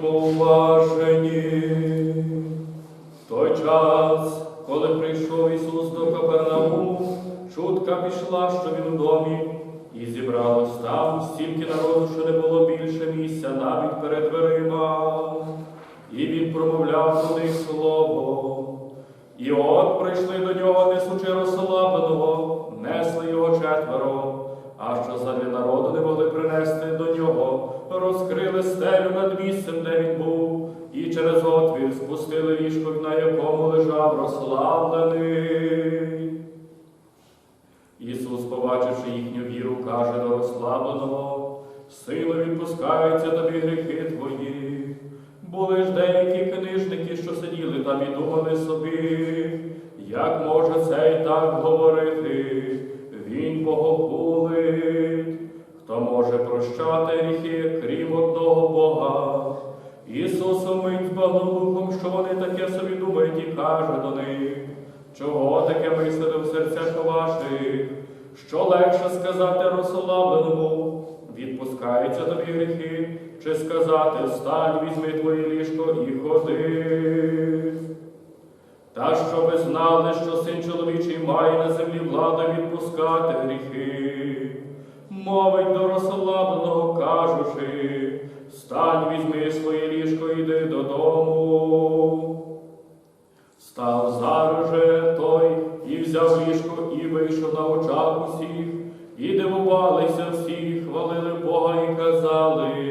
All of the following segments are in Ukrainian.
Будьмо спустили ліжко, на якому лежав розслаблений. Ісус, побачивши їхню віру, каже до розслабленого, сила відпускаються тобі гріхи твої. Були ж деякі книжники, що сиділи там і думали собі, як може цей так говорити, він богохулить, хто може прощати гріхи, крім одного Бога. Ісус збагнув духом, що вони таке собі думають, і каже до них, чого таке мислите в серцях ваших, що легше сказати розслабленому, відпускаються тобі гріхи, чи сказати встань, візьми твоє ліжко і ходи. Та що ви знали, що син чоловічий має на землі владу відпускати гріхи, мовить до розслабленого, кажучи, встань, візьми своє ліжко, іди додому. Став зараз же той і взяв ліжко, і вийшов на очах усіх, і дивувалися всі, хвалили Бога і казали,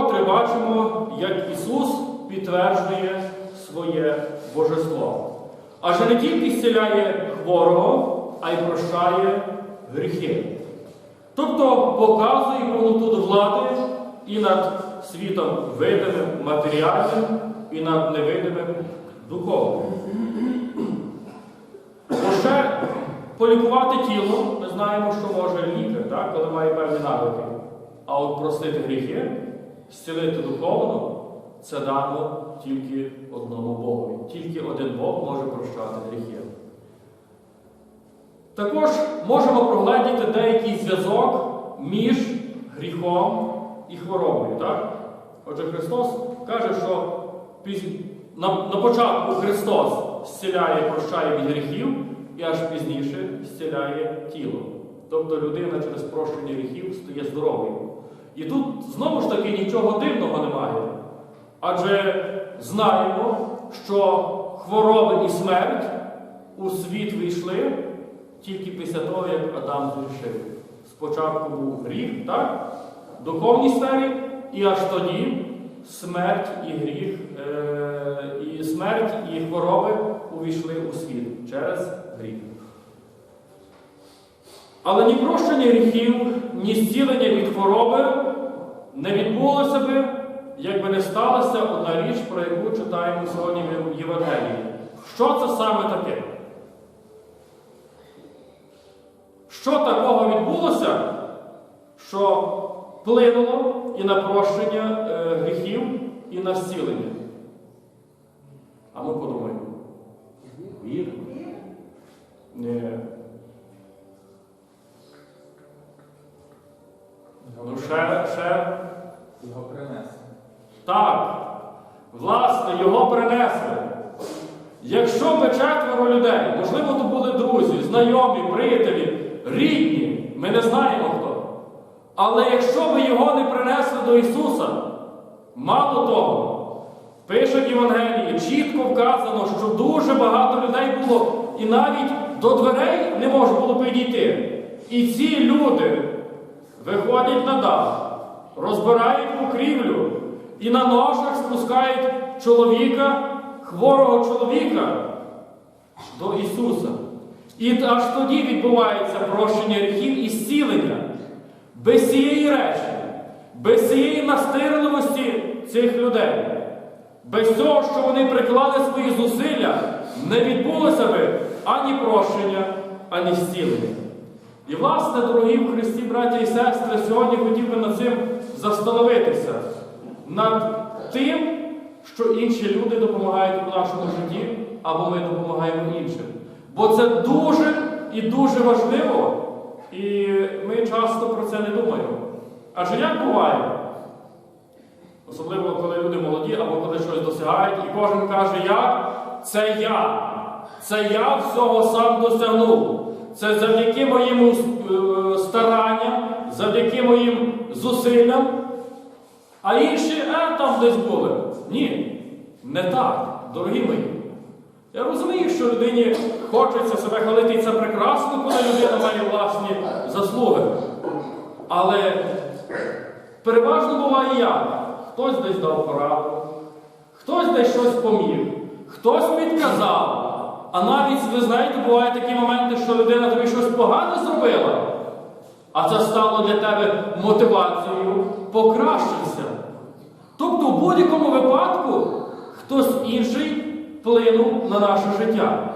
вкотре бачимо, як Ісус підтверджує своє божество. Адже не тільки зціляє хворого, а й прощає гріхи. Тобто показує повноту влади і над світом видимим матеріальним, і над невидимим духовним. Ще полікувати тіло, ми знаємо, що може лікар, коли має певні навики. А от простити гріхи, зцілити духовно, це дано тільки одному Богові. Тільки один Бог може прощати гріхи. Також можемо прогледіти деякий зв'язок між гріхом і хворобою. Так? Отже, Христос каже, що на початку Христос зціляє, прощає від гріхів, і аж пізніше зціляє тіло. Тобто людина через прощення гріхів стає здоровою. І тут знову ж таки нічого дивного немає. Адже знаємо, що хвороби і смерть у світ вийшли тільки після того, як Адам зрішив. Спочатку був гріх, так? Духовній сфері, і аж тоді смерть і гріх, е, і смерть і хвороби увійшли у світ через гріх. Але ні прощення гріхів, ні зцілення від хвороби не відбулося би, якби не сталася одна річ, про яку читаємо сьогодні в Євангелії. Що це саме таке? Що такого відбулося, що вплинуло і на прощення е, гріхів, і на зцілення? А ми подумаємо. Віра? Ні. Ну, ще, ще. Його принесли. Так, власне, його принесли. Якщо би четверо людей, можливо, то були друзі, знайомі, приятелі, рідні, ми не знаємо хто. Але якщо би його не принесли до Ісуса, мало того, пише в Євангелії, чітко вказано, що дуже багато людей було, і навіть до дверей не можна було підійти. І ці люди виходять на дах, розбирають покрівлю і на ношах спускають чоловіка, хворого чоловіка до Ісуса. І аж тоді відбувається прощення гріхів і зцілення. без цієї речі, без цієї настирливості цих людей, без цього, що вони приклали свої зусилля, не відбулося би ані прощення, ані зцілення. І, власне, дорогі в Христі, браті і сестри, сьогодні хотів би над цим застановитися, над тим, що інші люди допомагають у нашому житті, або ми допомагаємо іншим. Бо це дуже і дуже важливо, і ми часто про це не думаємо. Адже як буває? Особливо, коли люди молоді або коли щось досягають, і кожен каже, як це я. Це я всього сам досягнув. Це завдяки моїм е, старанням, завдяки моїм зусиллям. А інші е, там десь були. Ні, не так, дорогі мої. Я розумію, що людині хочеться себе хвалити, і це прекрасно, коли людина має власні заслуги. Але переважно буває як. Хтось десь дав пораду, хтось десь щось поміг, хтось підказав. А навіть, ви знаєте, бувають такі моменти, що людина тобі щось погане зробила, а це стало для тебе мотивацією покращитися. Тобто, в будь-якому випадку хтось інший вплинув на наше життя.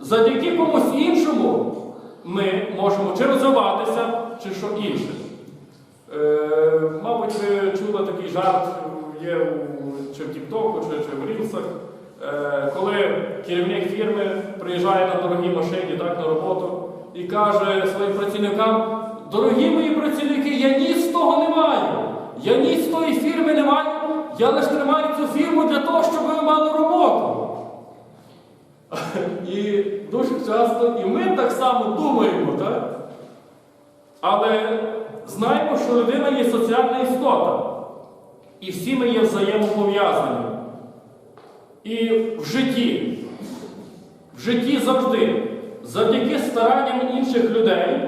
Завдяки комусь іншому ми можемо чи розвиватися, чи що інше. Е, мабуть, ви чули такий жарт, є у, чи в Тіктоку, чи, чи в Рілсах, е, коли керівник фірми приїжджає на дорогій машині так, на роботу і каже своїм працівникам: дорогі мої працівники, я ні з того не маю, я ні з тої фірми не маю, я лише тримаю цю фірму для того, щоб ви мали роботу. І дуже часто і ми так само думаємо, так? Але знаємо, що людина є соціальна істота. І всі ми є взаємопов'язані. І в житті, в житті завжди, завдяки старанням інших людей,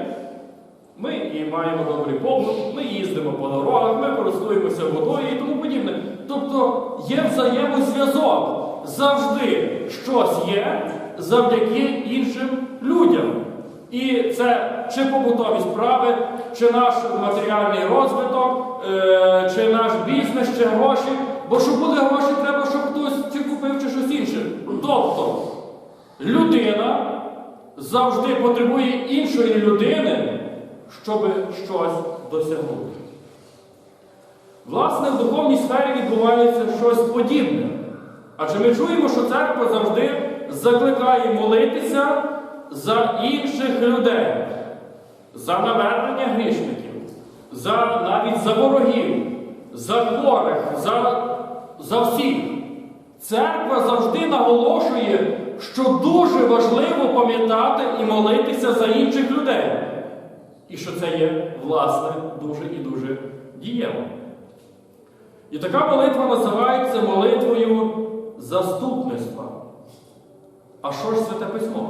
ми і маємо добрий побут, ми їздимо по дорогах, ми користуємося водою і тому подібне. Тобто є взаємозв'язок. Завжди щось є завдяки іншим людям. І це чи побутові справи, чи наш матеріальний розвиток, е, чи наш бізнес, чи гроші. Бо щоб були гроші, треба, щоб хтось чи купив, чи щось інше. Тобто людина завжди потребує іншої людини, щоб щось досягнути. Власне, в духовній сфері відбувається щось подібне. Адже ми чуємо, що церква завжди закликає молитися за інших людей, за навернення грішників, за, навіть за ворогів, за хворих, за, за всіх. Церква завжди наголошує, що дуже важливо пам'ятати і молитися за інших людей. І що це є, власне, дуже і дуже дієво. І така молитва називається молитвою заступництва. А що ж Святе Письмо?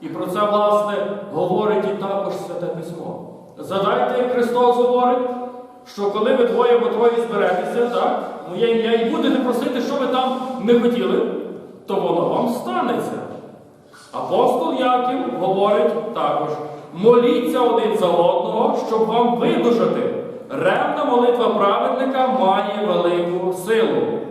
І про це, власне, говорить і також Святе Письмо. Задайте, як Христос говорить, що коли ви двоє або троє зберетеся, так, моє ім'я і будете просити, що ви там не хотіли, то воно вам станеться. Апостол Яків говорить також: моліться один за одного, щоб вам видужати. Ревна молитва праведника має велику силу.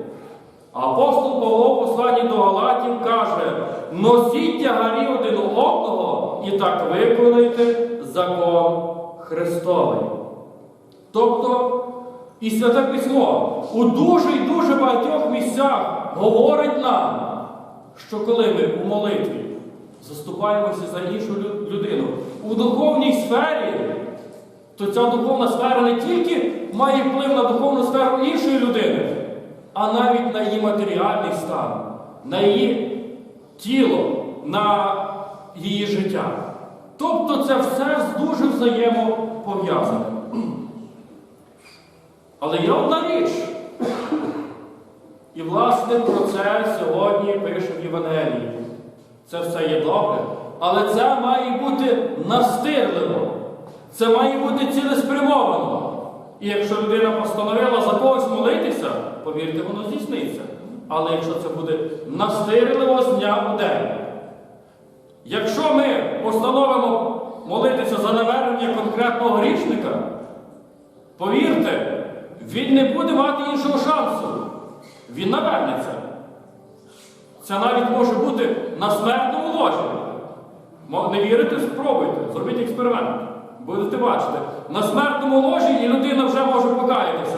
Апостол Павло в посланні до Галатів каже: носіть тягарі один одного і так виконуйте закон Христовий. Тобто, і Святе Письмо у дуже і дуже багатьох місцях говорить нам, що коли ми у молитві заступаємося за іншу людину у духовній сфері, то ця духовна сфера не тільки має вплив на духовну сферу іншої людини, а навіть на її матеріальний стан, на її тіло, на її життя. Тобто це все дуже взаємопов'язане. Але є одна річ. І, власне, про це сьогодні пише в Євангелії. Це все є добре. Але це має бути настирливо. Це має бути цілеспрямовано. І якщо людина постановила за когось молитися, повірте, воно здійсниться. Але якщо це буде настирливо з дня у день. Якщо ми постановимо молитися за навернення конкретного грішника, повірте, він не буде мати іншого шансу. Він навернеться. Це навіть може бути на смертному ложі. Не вірите, спробуйте, зробіть експеримент. Будете бачити, на смертному ложі і людина вже може покаятися.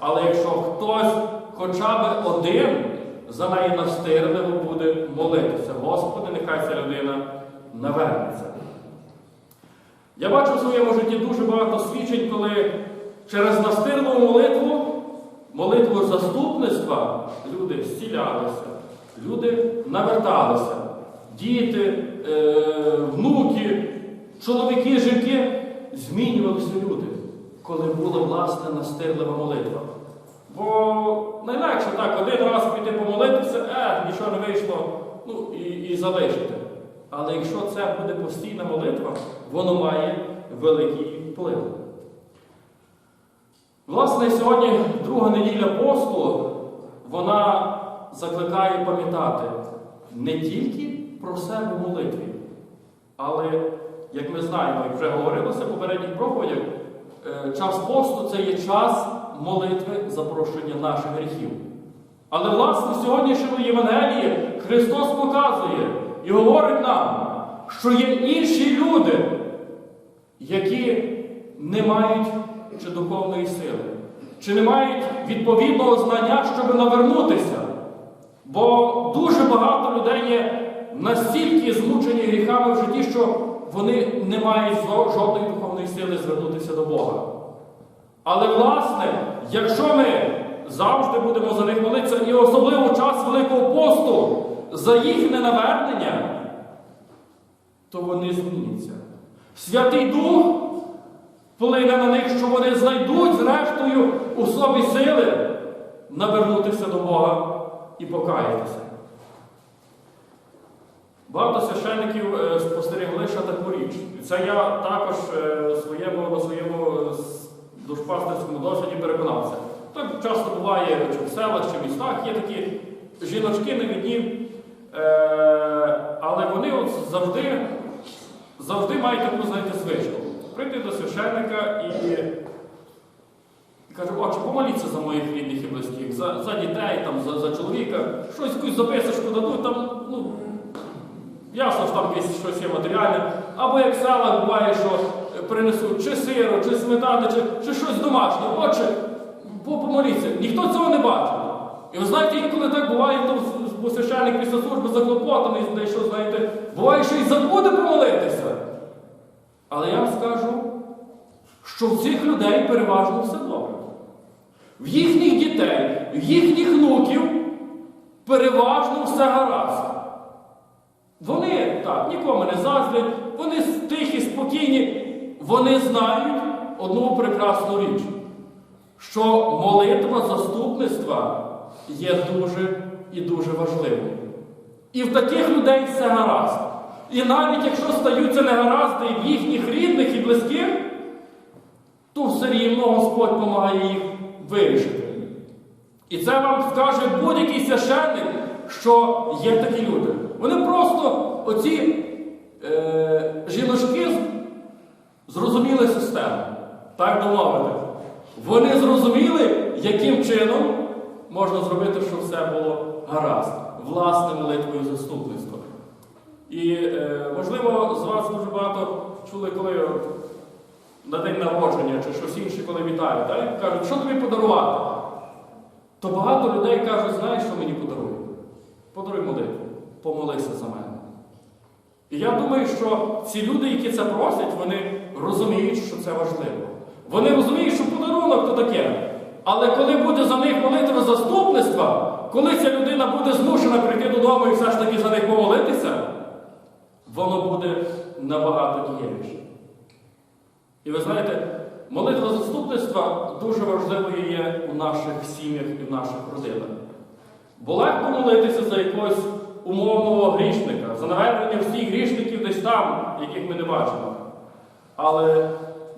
Але якщо хтось хоча б один за неї настирливо буде молитися, Господи, нехай ця людина навернеться. Я бачу в своєму житті дуже багато свідчень, коли через настирливу молитву, молитву заступництва, люди зцілялися, люди наверталися, діти, е, внуки, чоловіки, жінки змінювалися люди, коли була власне настирлива молитва. Бо найлегше так один раз піти помолитися, е, нічого не вийшло, ну і, і залишити. Але якщо це буде постійна молитва, воно має великий вплив. Власне, сьогодні друга неділя посту, вона закликає пам'ятати не тільки про себе в молитві, але, як ми знаємо, як вже говорилося в попередніх проповідях, е, час посту це є час молитви за прощення наших гріхів. Але, власне, в сьогоднішньому Євангелії Христос показує і говорить нам, що є інші люди, які не мають чи духовної сили, чи не мають відповідного знання, щоб навернутися. Бо дуже багато людей є настільки змучені гріхами в житті, що вони не мають жодної духовної сили звернутися до Бога. Але, власне, якщо ми завжди будемо за них молитися, і особливо в час Великого посту, за їхнє навернення, то вони зміняться. Святий Дух вплине на них, що вони знайдуть, зрештою, у собі сили навернутися до Бога і покаятися. Багато священників е, спостерігли ще таку річ. Це я також е, на своєму е, душпастерському досвіді переконався. Так часто буває чи в селах, чи в містах є такі жіночки невідні, але вони от завжди, завжди мають таку, знаєте, звичку. Прийти до священника і каже, отче, помоліться за моїх рідних і близьких, за, за дітей, там, за, за чоловіка, щось якусь записочку дадуть, там, ну, ясно, що там якесь щось є матеріальне. Або як в буває, що е, принесуть чи сиру, чи сметану, чи, чи щось домашнє. Отче, по- помоліться. Ніхто цього не бачив. І ви знаєте, інколи так буває, то священник після служби заклопотаний, де що, знаєте, буває, що і забуде помолитися. Але я вам скажу, що в цих людей переважно все добре. В їхніх дітей, в їхніх внуків переважно все гаразд. Вони так, нікому не заздрять, вони тихі, спокійні, вони знають одну прекрасну річ, що молитва заступництва є дуже і дуже важливою. І в таких людей все гаразд. І навіть якщо стаються негаразди в їхніх рідних і близьких, то все рівно Господь допомагає їх вирішити. І це вам скаже будь-який священник, що є такі люди. Вони просто оці е, жіночки зрозуміли систему, так би мовити. Вони зрозуміли, яким чином можна зробити, щоб все було гаразд, власне молитвою заступництва. І, е, можливо, з вас дуже багато чули, коли на день народження чи щось інше, коли вітають, так? кажуть, що тобі подарувати? То багато людей кажуть, знаєш, що мені подарує? Подаруй молитву, помолися за мене. І я думаю, що ці люди, які це просять, вони розуміють, що це важливо. Вони розуміють, що подарунок то таке. Але коли буде за них молитва заступництва, коли ця людина буде змушена прийти додому і все ж таки за них помолитися, воно буде набагато дієвіше. І ви знаєте, молитва заступництва дуже важливою є у наших сім'ях і в наших родинах. Бо легко молитися за якогось умовного грішника, за навернення всіх грішників десь там, яких ми не бачимо. Але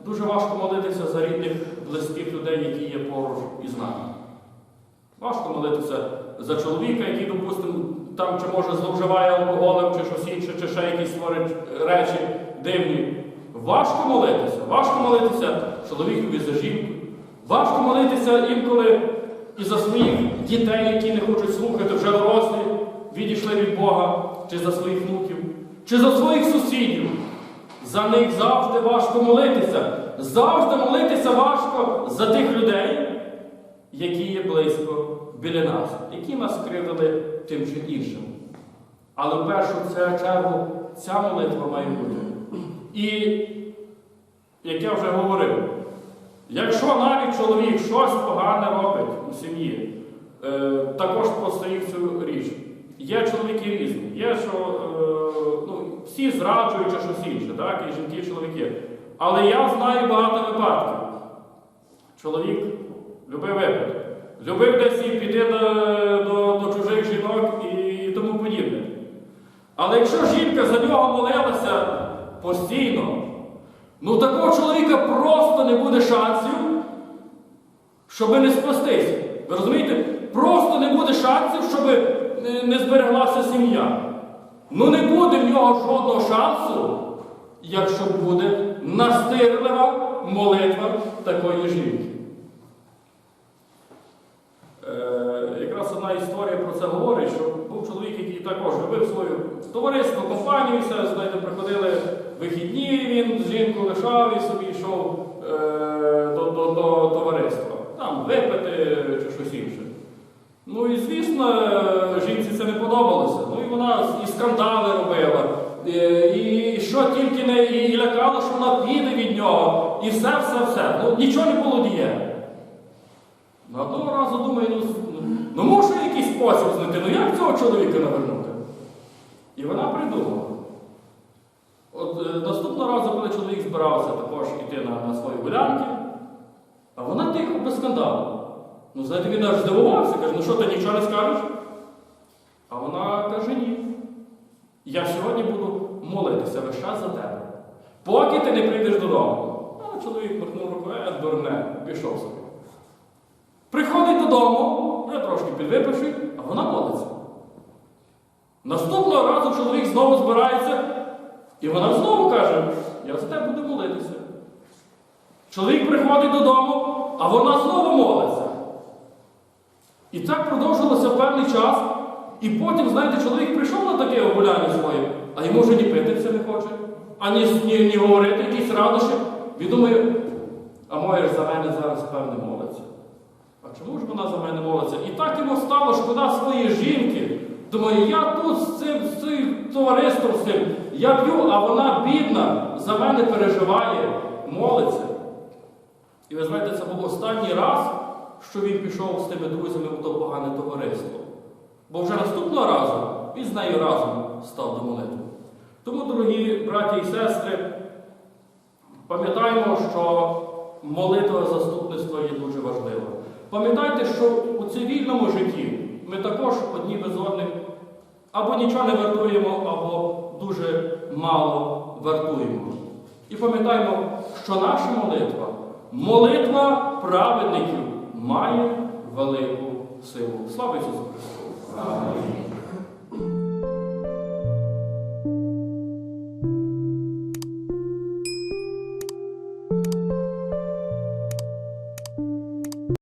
дуже важко молитися за рідних, близьких людей, які є поруч із нами. Важко молитися за чоловіка, який, допустимо, там чи може зловживає алкоголем, чи щось інше, чи ще якісь творить речі дивні. Важко молитися. Важко молитися чоловікові за жінку. Важко молитися інколи і за своїх дітей, які не хочуть слухати, вже дорослі, відійшли від Бога, чи за своїх внуків, чи за своїх сусідів. За них завжди важко молитися. Завжди молитися важко за тих людей, які є близько біля нас, які нас кривдили тим чи іншим. Але в першу чергу ця молитва має бути. І, як я вже говорив, якщо навіть чоловік щось погане робить у сім'ї, е, також постоїть цю річ. Є чоловіки різні, є, що е, ну, всі зраджують чи щось інше, так, і жінки, і чоловіки. Але я знаю багато випадків. Чоловік любив випити, любив десь і піти до, до, до чужих жінок і тому подібне. Але якщо жінка за нього молилася постійно, ну такого чоловіка просто не буде шансів, щоб не спастися. Ви розумієте? Просто не буде шансів, щоб не- не збереглася сім'я. Ну не буде в нього жодного шансу, якщо буде настирлива молитва такої жінки. Е, якраз одна історія про це говорить, що був чоловік, який також любив своє товариство, компанію, все, знаєте, приходили вихідні, він жінку лишав і собі йшов е, до, до, до товариства. Там випити чи щось інше. Ну і звісно, е, жінці це не подобалося. Ну і вона і скандали робила, і, і що тільки не і, і лякала, що вона піде від нього, і все, все, все. Ну нічого не було діє. На одного разу думаю, ну, ну, ну може якийсь спосіб знайти, ну як цього чоловіка навернути? І вона придумала. От е, наступного разу, коли чоловік збирався також йти на, на свої гулянки, а вона тихо без скандалу. Ну, знаєте, він аж здивувався, каже, ну що ти нічого не скажеш? А вона каже, ні. Я сьогодні буду молитися весь час за тебе. Поки ти не прийдеш додому. А чоловік махнув рукою, е, дурне, пішов собі. Приходить додому, вже трошки підвипивши, а вона молиться. Наступного разу чоловік знову збирається, і вона знову каже, я за тебе буду молитися. Чоловік приходить додому, а вона знову молиться. І так продовжилося певний час. І потім, знаєте, чоловік прийшов на таке огуляння своє, а йому вже ні пити все не хоче, ані ні, ні говорити якісь радощі. Він думає, а моє ж за мене зараз певне молиться. А чому ж вона за мене молиться? І так йому стало шкода своєї жінки. Думаю, я тут з цим, з цим товариством з цим, я п'ю, а вона бідна, за мене переживає, молиться. І ви знаєте, це був останній раз, що він пішов з тими друзями в то погане товариство. Бо вже наступного разу він з нею разом став до молитви. Тому, дорогі браті і сестри, пам'ятаємо, що молитва заступництва є дуже важлива. Пам'ятайте, що у цивільному житті ми також одні без одних або нічого не вартуємо, або дуже мало вартуємо. І пам'ятаємо, що наша молитва, молитва праведників має велику силу. Слава Ісусу Христу!